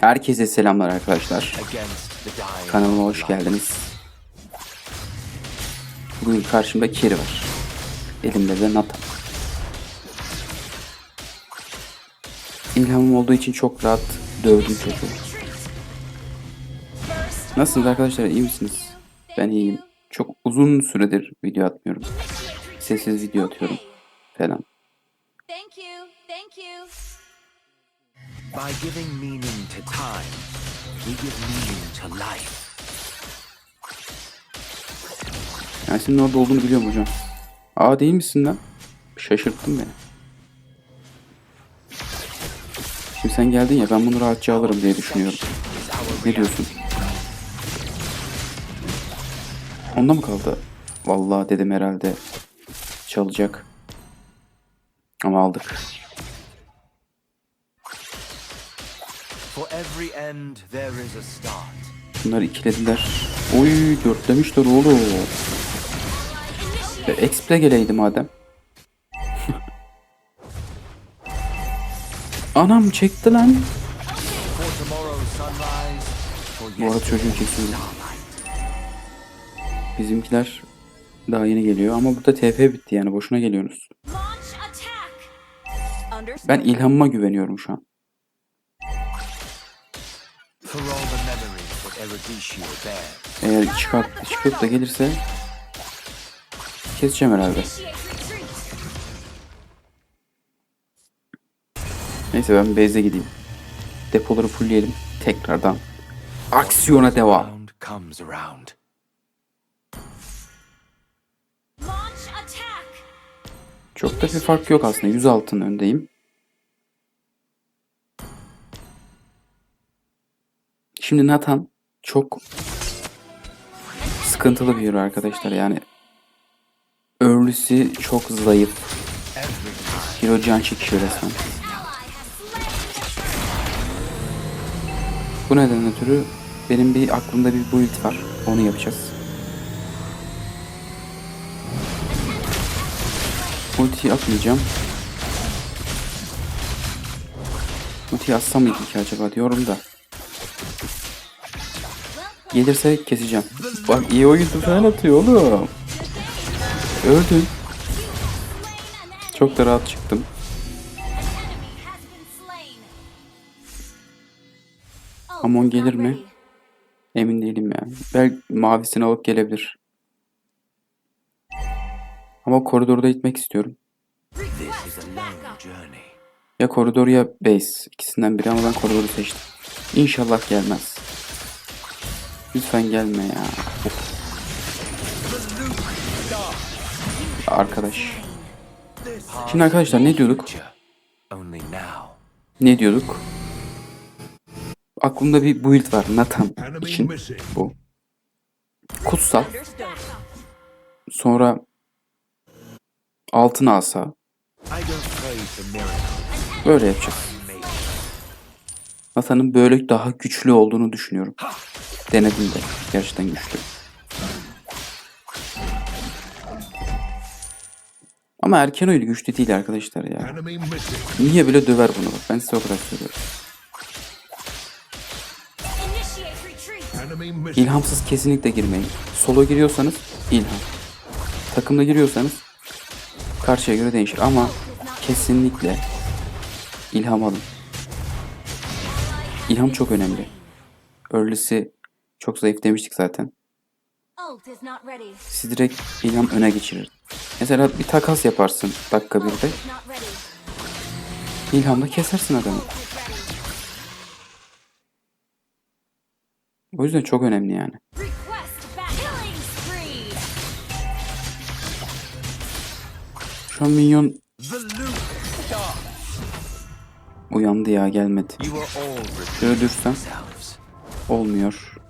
Herkese selamlar arkadaşlar. Kanalıma hoş geldiniz. Bugün karşımda Kiri var. Elimde de Nathan. İlhamım olduğu için çok rahat dövdüm çocuğu. Nasılsınız arkadaşlar iyi misiniz? Ben iyiyim. Çok uzun süredir video atmıyorum. Sessiz video atıyorum falan. Thank you. Thank you. By giving meaning to time, we give meaning to life. Ben senin orada olduğunu biliyorum hocam. Aa değil misin lan? Şaşırttın beni. Şimdi sen geldin ya ben bunu rahatça alırım diye düşünüyorum. Ne diyorsun? Onda mı kaldı? Vallahi dedim herhalde çalacak. Ama aldık. Bunlar ikilediler. Oy dörtlemişler oğlum. E, Exple geleydi madem. Anam çekti lan. Bu arada çocuğu kesiyorum. Bizimkiler daha yeni geliyor ama burada TP bitti yani boşuna geliyorsunuz. Ben ilhamıma güveniyorum şu an. For all the memories that Eruditio bears. Eğer çıkart, çıkıp da gelirse keseceğim herhalde. Neyse ben base'e gideyim. Depoları fullleyelim. Tekrardan aksiyona devam. Round comes around. Launch attack. Çok da bir fark yok aslında. 100 altın öndeyim. Şimdi Nathan çok sıkıntılı bir hero arkadaşlar. Yani early'si çok zayıf. Hero can çekiyor resmen. Bu nedenden ötürü benim bir aklımda bir build var. Onu yapacağız. Ultiyi atmayacağım. Ultiyi atsam mıydı ki acaba diyorum da. Gelirse keseceğim. Bak iyi oyundu falan atıyor oğlum. Öldün. Çok da rahat çıktım. Amon gelir mi? Emin değilim yani. Belki mavisini alıp gelebilir. Ama koridorda gitmek istiyorum. Ya koridor ya base. İkisinden biri ama ben koridoru seçtim. İnşallah gelmez. Lütfen gelme ya. Of. Arkadaş. Şimdi arkadaşlar ne diyorduk? Ne diyorduk? Aklımda bir build var Nathan için. Bu. Kutsal. Sonra altın asa. Böyle yapacağız. Nathan'ın böyle daha güçlü olduğunu düşünüyorum. Denedim de. Gerçekten güçlü. Ama erken oyun güçlü değil arkadaşlar ya. Niye böyle döver bunu bak. Ben size o kadar söylüyorum. İlhamsız kesinlikle girmeyin. Solo giriyorsanız ilham. Takımda giriyorsanız karşıya göre değişir ama kesinlikle ilham alın. İlham çok önemli. Early'si çok zayıf demiştik zaten. Siz direkt ilham öne geçirir. Mesela bir takas yaparsın dakika birde. Ult is not ready. İlhamda kesersin adamı. O yüzden çok önemli yani. Şu an minyon uyandı ya gelmedi. Şöyle dürsem yourselves. olmuyor.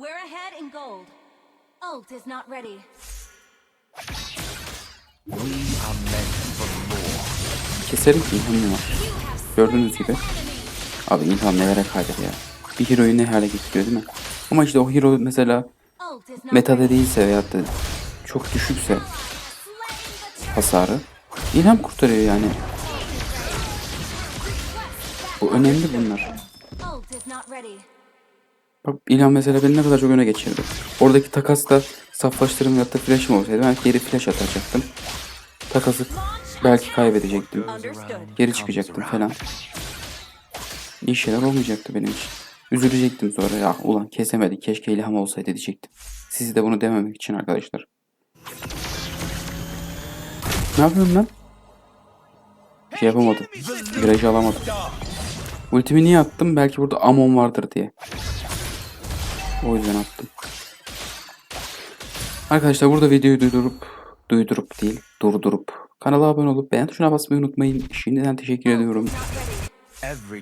We're ahead in gold. Ult is not ready. We are meant for more. Keserim ki ilhamım var. Gördüğünüz gibi. Abi ilham nelere kadir ya. Bir hero'yu ne hale getiriyor değil mi? Ama işte o hero mesela metada değilse veyahut da çok düşükse hasarı ilham kurtarıyor yani. Bu önemli bunlar. Ult ult is not ready. Bak İlhan mesela beni ne kadar çok öne geçirdi. Oradaki takasta saflaştırım ya da flash'ım olsaydı ben geri flash atacaktım. Takası belki kaybedecektim. Geri çıkacaktım falan. İyi şeyler olmayacaktı benim için. Üzülecektim sonra ya ulan kesemedi keşke ilham olsaydı diyecektim. Sizi de bunu dememek için arkadaşlar. Ne yapıyorum lan? Bir şey yapamadım. Virajı alamadım. Ultimi niye attım? Belki burada Amon vardır diye. O yüzden attım. Arkadaşlar burada videoyu duydurup, duydurup değil, durdurup kanala abone olup beğen tuşuna basmayı unutmayın. Şimdiden teşekkür ediyorum.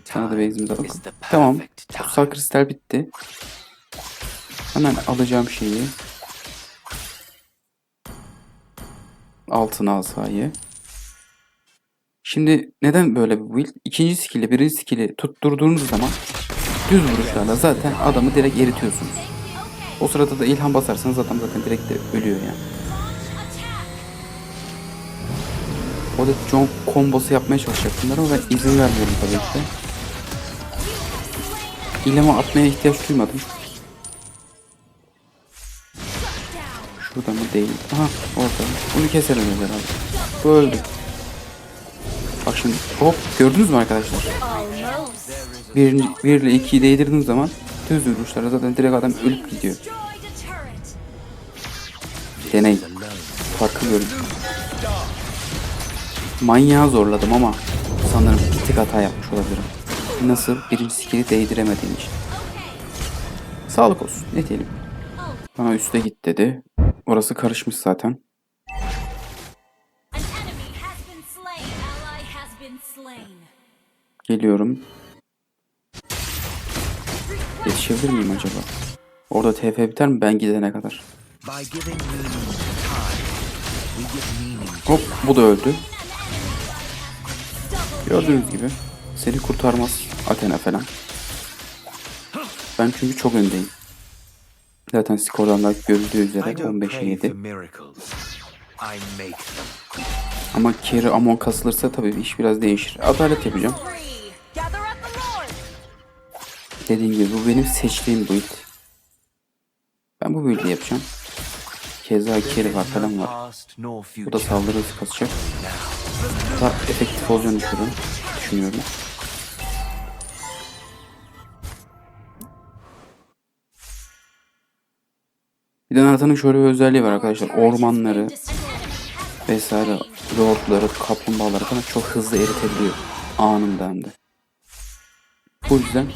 Sana da is the Tamam. Kutsal kristal bitti. Hemen alacağım şeyi. Altın asayı. Şimdi neden böyle bir build? İkinci skill'i, birinci skill'i tutturduğunuz zaman düz vuruşlarla zaten adamı direkt eritiyorsunuz. O sırada da ilham basarsanız adam zaten direkt de ölüyor yani. O da John kombosu yapmaya çalışacaktım ama ben izin vermiyorum tabii ki. İlhama atmaya ihtiyaç duymadım. Şurada mı değil? Aha orada. Bunu keselim herhalde. Bu öldü. Şimdi hop gördünüz mü arkadaşlar? Almost. Bir, bir ile ikiyi değdirdiğim zaman düz vuruşlara zaten direkt adam ölüp gidiyor. Deney. Farkı görün. Manyağı zorladım ama sanırım bir tık hata yapmış olabilirim. Nasıl? Birinci skill'i değdiremediğim için. Sağlık olsun. Ne diyelim. Bana üste git dedi. Orası karışmış zaten. Geliyorum. Yetişebilir miyim acaba? Orada TF biter mi ben gidene kadar? Hop bu da öldü. Gördüğünüz gibi seni kurtarmaz Athena falan. Ben çünkü çok öndeyim. Zaten skordan da görüldüğü üzere I don't 15'e pray for 7. miracles. I make them. Ama Carry Amon kasılırsa tabii iş biraz değişir. Adalet yapacağım. Dediğim gibi bu benim seçtiğim build. Ben bu build'i yapacağım. Keza Carry var falan var. Bu da saldırı hızı kasacak. Daha efektif olacağını düşünüyorum. düşünüyorum. Bir de Nathan'ın şöyle bir özelliği var arkadaşlar. Ormanları vesaire lordları, kaplumbağaları falan çok hızlı eritebiliyor. Anında hem de. Bu yüzden.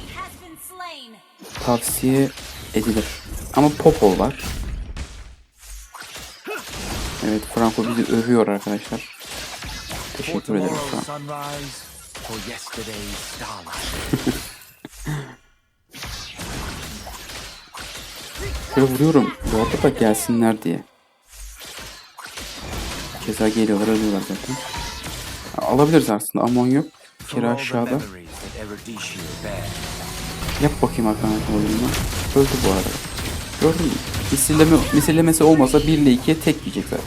Tavsiye edilir. Ama Popol var. Evet Franco bizi övüyor arkadaşlar. Teşekkür ederim Franco. Şöyle vuruyorum. Lord'a da gelsinler diye. Keza geliyorlar ölüyorlar zaten. Alabiliriz aslında. Amon yok. Kira aşağıda. Yap bakayım arkadaşlar oyununu. Öldü bu arada. Gördün mü? Misilleme, misillemesi olmasa 1 ile 2'ye tek yiyecek zaten.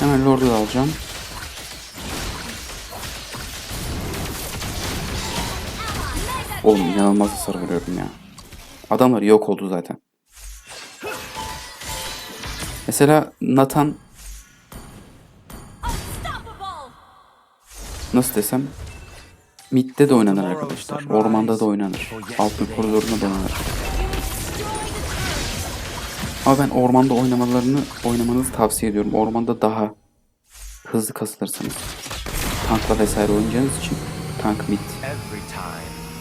Hemen Lord'u da alacağım. Oğlum inanılmaz hasar veriyorum ya. Adamlar yok oldu zaten. Mesela Nathan nasıl desem midde de oynanır arkadaşlar. Ormanda da oynanır. Altın koridorunda da oynanır. Ama ben ormanda oynamalarını oynamanızı tavsiye ediyorum. Ormanda daha hızlı kasılırsınız. Tankla vesaire oynayacağınız için tank mid.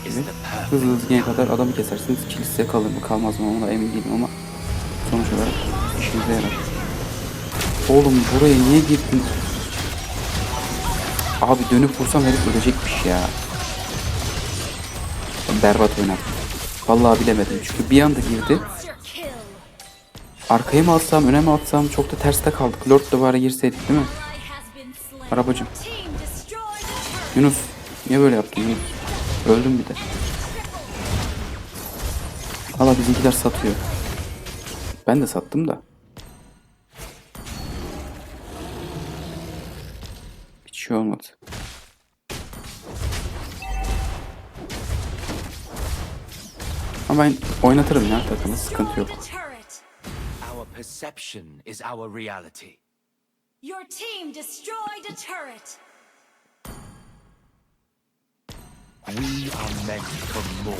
Evet. Hızlı hızlı yine kadar adamı kesersiniz. Kill size kalır mı kalmaz mı ona emin değilim ama sonuç olarak işinize yarar. Oğlum buraya niye girdin? Abi dönüp vursam herif ölecekmiş ya. Berbat oynadım. Vallahi bilemedim çünkü bir anda girdi. Arkaya mı atsam öne mi atsam çok da terste kaldık. Lord da bari girseydik değil mi? Arabacım. Yunus niye böyle yaptın Yunus? Öldüm bir de. Valla bizimkiler satıyor. Ben de sattım da. Şey olmadı. Ama ben oynatırım ya takımı sıkıntı yok. Our perception is our reality. Your team destroyed a turret.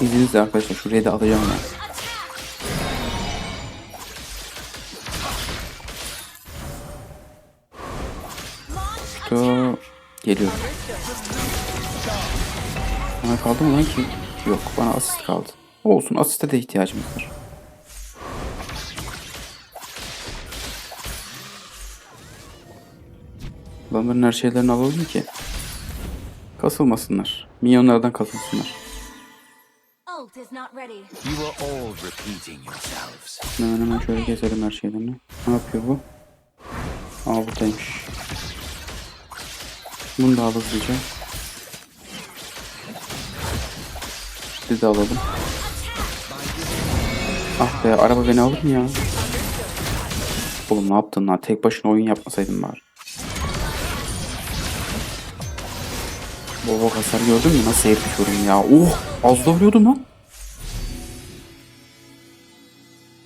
İzninizle arkadaşlar şuraya da alacağım ya. Attack. Geliyor. Bana kaldı mı lan ki? Yok bana asist kaldı. Olsun asiste de ihtiyacımız var. Adamların her şeylerini alalım ki. Kasılmasınlar. Milyonlardan kasılsınlar. Hemen hemen şöyle gezelim her şeylerini. Ne yapıyor bu? Aa buradaymış. Bunu da hızlıca. Bir de alalım. Ah be araba beni alır mı ya? Oğlum ne yaptın lan? Tek başına oyun yapmasaydın bari. Baba hasar gördün mü? Nasıl eritiyorum ya? Oh! Az da vuruyordum lan.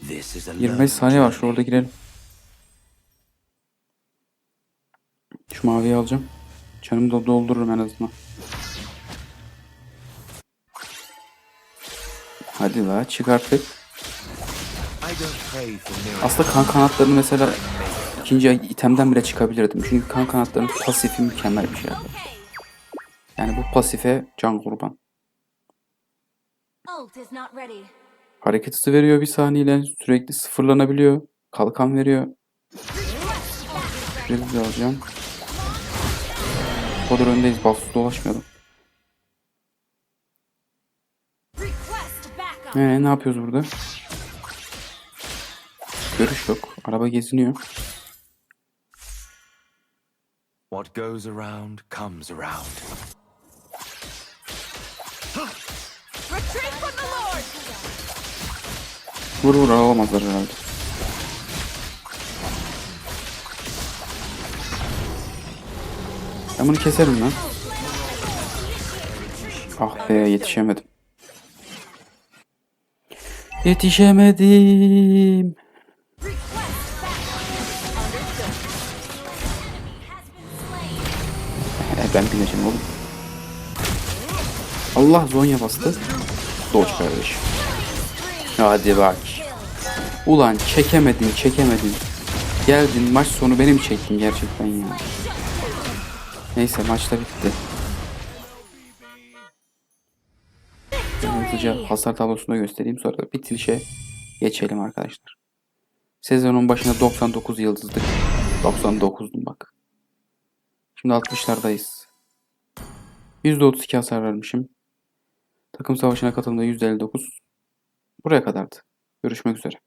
This is a 25 saniye var. Şu orada girelim. Şu maviyi alacağım. Canımı da doldururum en azından. Hadi la çık artık. Aslında kan kanatlarını mesela ikinci itemden bile çıkabilirdim. Çünkü kan kanatlarının pasifi mükemmel bir şey. Yani bu pasife can kurban. Hareket hızı veriyor bir saniyeyle. Sürekli sıfırlanabiliyor. Kalkan veriyor. Bir alacağım. Kadar öndeyiz. Bassız dolaşmayalım. Ee, ne yapıyoruz burada? Görüş yok. Araba geziniyor. What goes around comes around. Retreat from the Lord. Vur vur alamazlar herhalde. Ben bunu keserim lan. Ah be yetişemedim. Yetişemedim. Ben bineceğim oğlum. Allah Zonya bastı. Doç kardeş. Hadi bak. Ulan çekemedin çekemedin. Geldin maç sonu benim çektin gerçekten ya. Neyse maç da bitti. Ben hızlıca hasar tablosunu göstereyim sonra da bitirişe geçelim arkadaşlar. Sezonun başında 99 yıldızdık. 99'dum bak. Şimdi 60'lardayız. %32 hasar vermişim. Takım savaşına katılımda %59. Buraya kadardı. Görüşmek üzere.